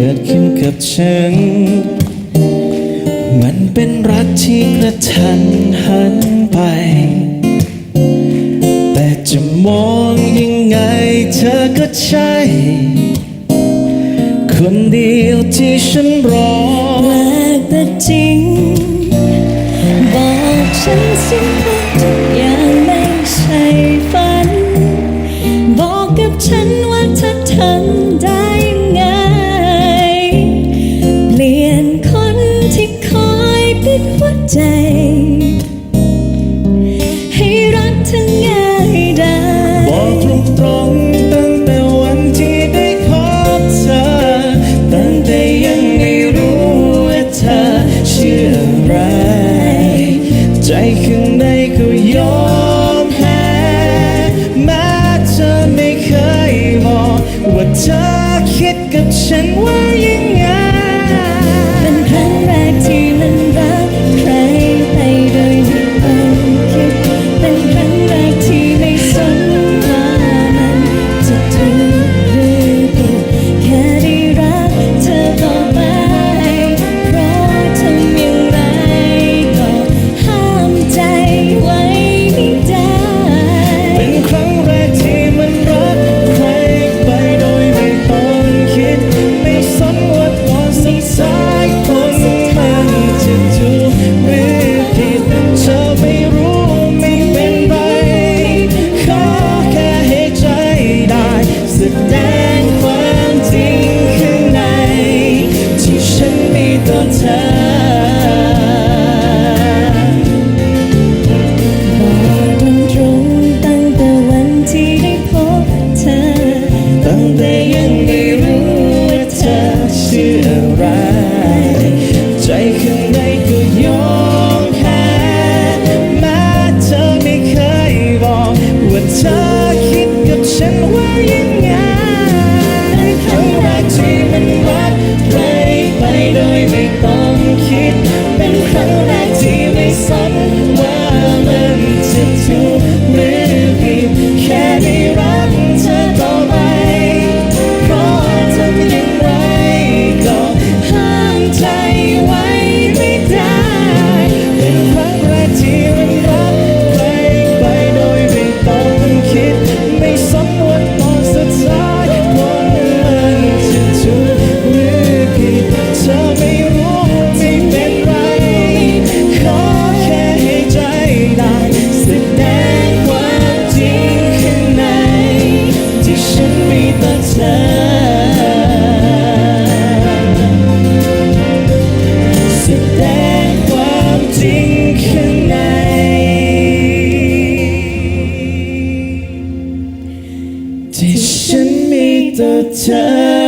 กิดขึ้นกับฉัน มันเป็นรักที่กระทันหันไป แต่จะมองยังไงเธอก็ใช่ คนเดียวที่ฉันรอแปลกแต่จริง บอกตรงตตั้งแต่วันที่ได้พบเธอ ตั้งแต่ยังไม่รู้ว่าเธอเชื่ออะไร ใจข้างในก็ยอมแพ้แม้เธไม่เคยบอกว่าเธอคิดกับฉันว่ายัง รัก แต่เธอ